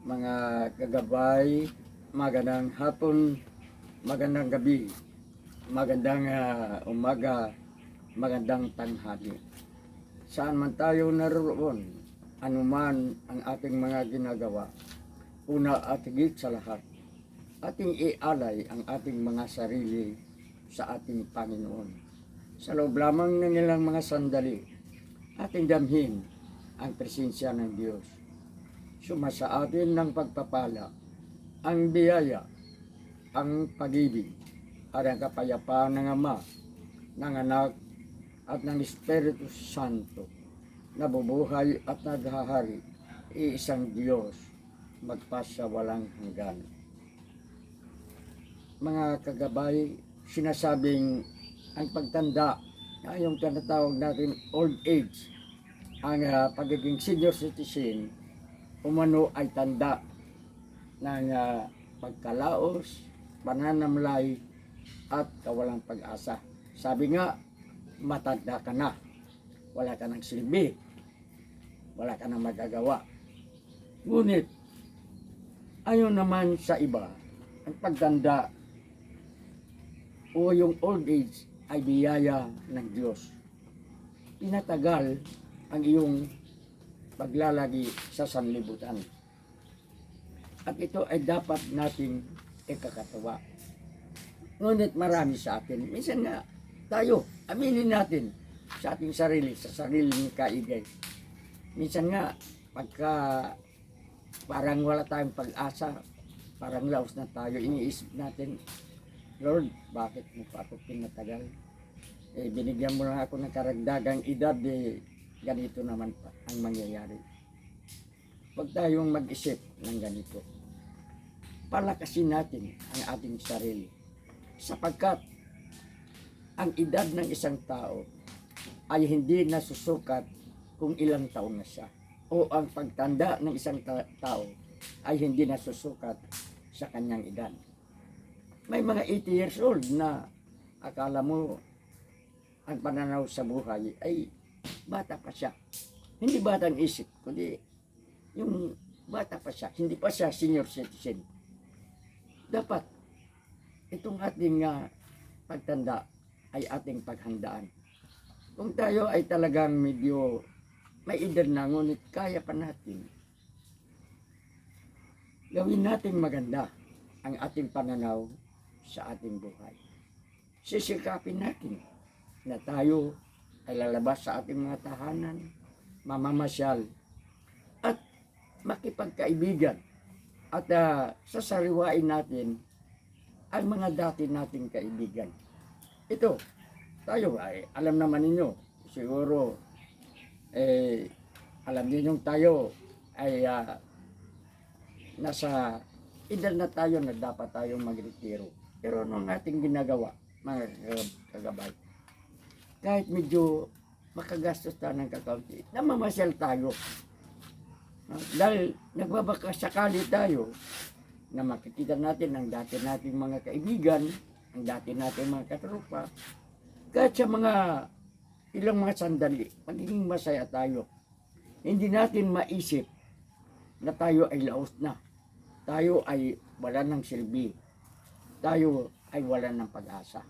mga kagabay, magandang hapon, magandang gabi, magandang ah, umaga, magandang tanghali. Saan man tayo naroon, anuman ang ating mga ginagawa, una at higit sa lahat, ating ialay ang ating mga sarili sa ating Panginoon. Sa loob lamang ng ilang mga sandali, ating damhin ang presensya ng Diyos. Sumasa atin ng pagpapala, ang biyaya, ang pag-ibig, at ang kapayapaan ng Ama, ng Anak, at ng Espiritu Santo, nabubuhay at naghahari, iisang Diyos, magpasa walang hanggan. Mga kagabay, sinasabing ang pagtanda, na yung tinatawag natin old age, ang ah, pagiging senior citizen, umano ay tanda ng ah, pagkalaos, pananamlay, at kawalang pag-asa. Sabi nga, matanda ka na. Wala ka ng silbi. Wala ka ng magagawa. Ngunit, ayon naman sa iba, ang pagtanda o yung old age ay biyaya ng Diyos. Tinatagal ang iyong paglalagi sa sanlibutan. At ito ay dapat nating ikakatawa. Ngunit marami sa atin, minsan nga tayo, aminin natin sa ating sarili, sa sarili ng kaigay. Minsan nga, pagka parang wala tayong pag-asa, parang laos na tayo, iniisip natin, Lord, bakit mo pa ako pinatagal? Eh, binigyan mo lang ako ng karagdagang edad, eh, ganito naman pa ang mangyayari. Huwag tayong mag-isip ng ganito. Palakasin natin ang ating sarili. Sapagkat ang edad ng isang tao ay hindi nasusukat kung ilang taon na siya. O ang pagtanda ng isang ta- tao ay hindi nasusukat sa kanyang edad. May mga 80 years old na akala mo ang pananaw sa buhay ay bata pa siya. Hindi batang isip, kundi yung bata pa siya, hindi pa siya senior citizen. Dapat itong ating ah, pagtanda ay ating paghandaan. Kung tayo ay talagang medyo may edad na, ngunit kaya pa natin, gawin natin maganda ang ating pananaw sa ating buhay. Sisikapin natin na tayo ay lalabas sa ating mga tahanan, mamamasyal, at makipagkaibigan. At uh, sasariwain natin ang mga dati nating kaibigan. Ito, tayo ay alam naman ninyo, siguro, eh, alam niyo tayo ay ah, nasa edad na tayo na dapat tayong magretiro. Pero anong ating ginagawa, mga kag- kagabay? Kahit medyo makagastos tayo ng kakaunti, namamasyal tayo. Ah, Dahil nagbabaka sakali tayo na makikita natin ang dati nating mga kaibigan, ang dati nating mga katropa, kahit sa mga ilang mga sandali, magiging masaya tayo. Hindi natin maisip na tayo ay laos na. Tayo ay wala ng silbi. Tayo ay wala ng pag-asa.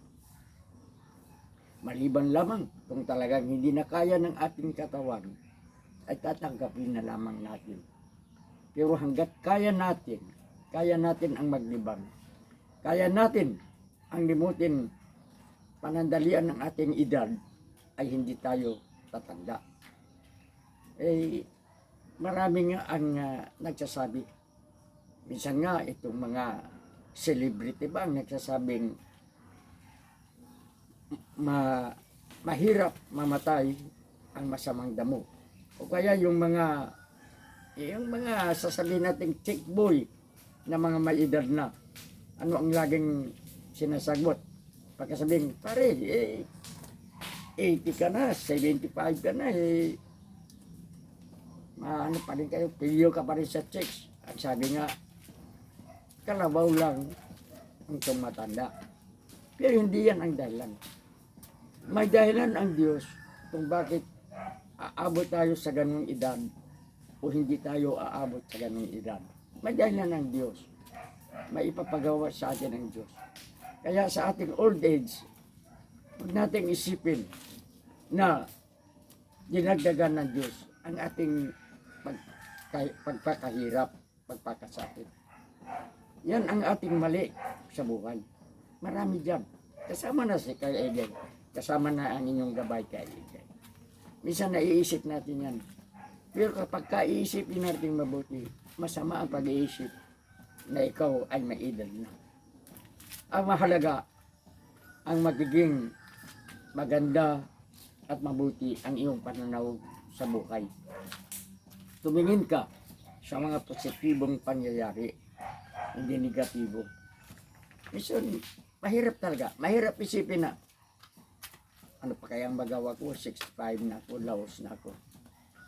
Maliban lamang kung talagang hindi na kaya ng ating katawan, ay tatanggapin na lamang natin. Pero hanggat kaya natin, kaya natin ang maglibang, kaya natin ang limutin panandalian ng ating edad, ay hindi tayo tatanda. Eh, marami nga ang ah, nagsasabi. Minsan nga itong mga celebrity ba ang nagsasabing ma mahirap mamatay ang masamang damo. O kaya yung mga yung mga sasabihin nating chick boy na mga may edad na. Ano ang laging sinasagot? Pagkasabihin, pare, eh, 80 ka na, 75 ka na, eh, maano pa rin kayo, pilyo ka pa rin sa chicks. At sabi nga, kalabaw lang ang tumatanda. Pero hindi yan ang dahilan. May dahilan ang Diyos kung bakit aabot tayo sa ganung edad o hindi tayo aabot sa ganung edad. may dahilan ng Diyos. May ipapagawa sa atin ng Diyos. Kaya sa ating old age, huwag nating isipin na dinagdagan ng Diyos ang ating pagka- pagpakahirap, pagpakasakit. Yan ang ating mali sa buhay. Marami dyan. Kasama na si Kay Eden. Kasama na ang inyong gabay Eden. Minsan naiisip natin yan. Pero kapag kaiisipin natin mabuti, masama ang pag-iisip na ikaw ay may edad na. Ang mahalaga, ang magiging maganda at mabuti ang iyong pananaw sa buhay. Tumingin ka sa mga positibong pangyayari, hindi negatibo. Minsan, mahirap talaga. Mahirap isipin na, ano pa kayang magawa ko, 65 na ako, laos na ako.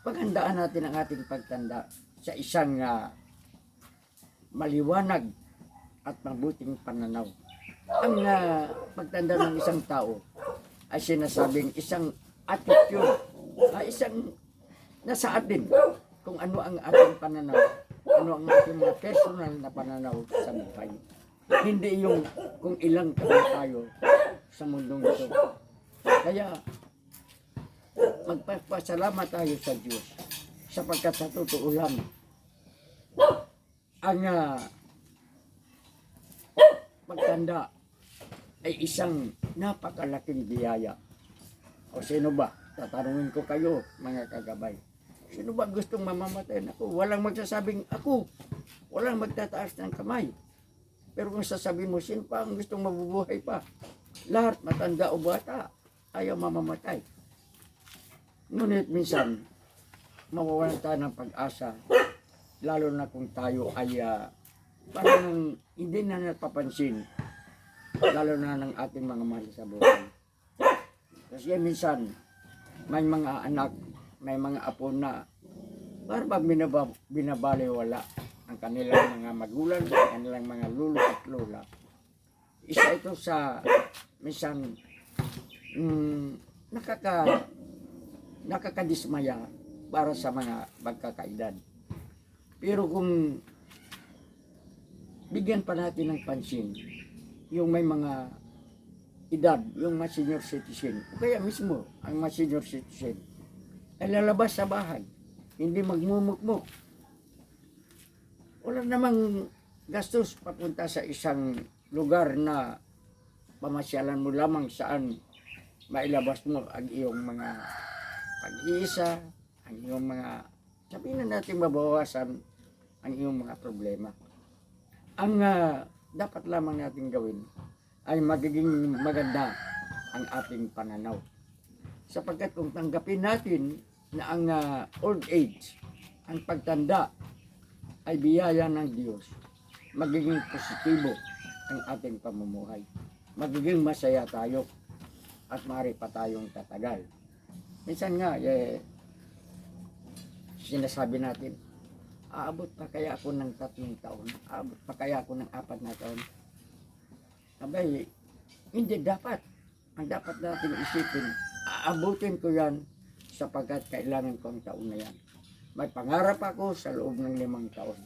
Paghandaan natin ang ating pagtanda sa isang ah, maliwanag at mabuting pananaw. Ang ah, pagtanda ng isang tao ay sinasabing isang attitude, ah, isang nasa atin kung ano ang ating pananaw, ano ang ating mga personal na pananaw sa buhay. Hindi yung kung ilang taon tayo sa mundong ito. Kaya magpapasalamat tayo sa Diyos sapagkat sa totoo lang ang ah, pagtanda ay isang napakalaking biyaya. O sino ba? Tatanungin ko kayo, mga kagabay. Sino ba gustong mamamatay na ako? Walang magsasabing ako. Walang magtataas ng kamay. Pero kung sasabihin mo, sino pa ang gustong mabubuhay pa? Lahat, matanda o bata, ayaw mamamatay. Ngunit minsan, mawawalan tayo ng pag-asa, lalo na kung tayo ay ah, parang hindi na napapansin, lalo na ng ating mga mahal sa buhay. Kasi minsan, may mga anak, may mga apo na para ba binaba, binabaliwala ang kanilang mga magulang, ang kanilang mga lolo at lola. Isa ito sa minsan mm, nakaka nakakadismaya para sa mga magkakaedad. Pero kung bigyan pa natin ng pansin yung may mga edad, yung mga senior citizen, o kaya mismo ang mga senior citizen, ay lalabas sa bahay, hindi magmumukmuk. Wala namang gastos papunta sa isang lugar na pamasyalan mo lamang saan mailabas mo ang iyong mga pag-iisa, ang iyong mga, sabihin na natin mabawasan ang iyong mga problema. Ang ah, dapat lamang natin gawin ay magiging maganda ang ating pananaw. Sapagkat kung tanggapin natin na ang ah, old age, ang pagtanda ay biyaya ng Diyos, magiging positibo ang ating pamumuhay. Magiging masaya tayo at maaari pa tayong tatagal. Minsan nga, eh, sinasabi natin, aabot pa kaya ako ng tatlong taon? Aabot pa kaya ako ng apat na taon? Abay, hindi dapat. Ang dapat natin isipin, aabutin ko yan sapagkat kailangan ko ang taon na yan. May pangarap ako sa loob ng limang taon.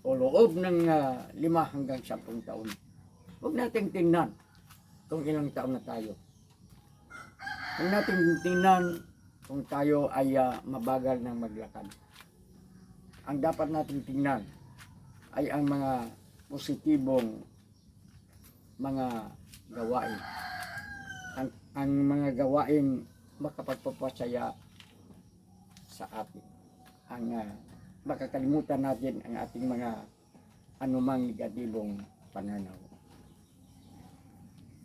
O loob ng ah, lima hanggang sampung taon. Huwag nating tingnan kung ilang taon na tayo. Huwag nating tingnan kung tayo ay ah, mabagal ng maglakad. Ang dapat nating tingnan ay ang mga positibong mga gawain. Ang, ang mga gawain makapagpapasaya sa atin. Ang ah, makakalimutan natin ang ating mga anumang negatibong pananaw.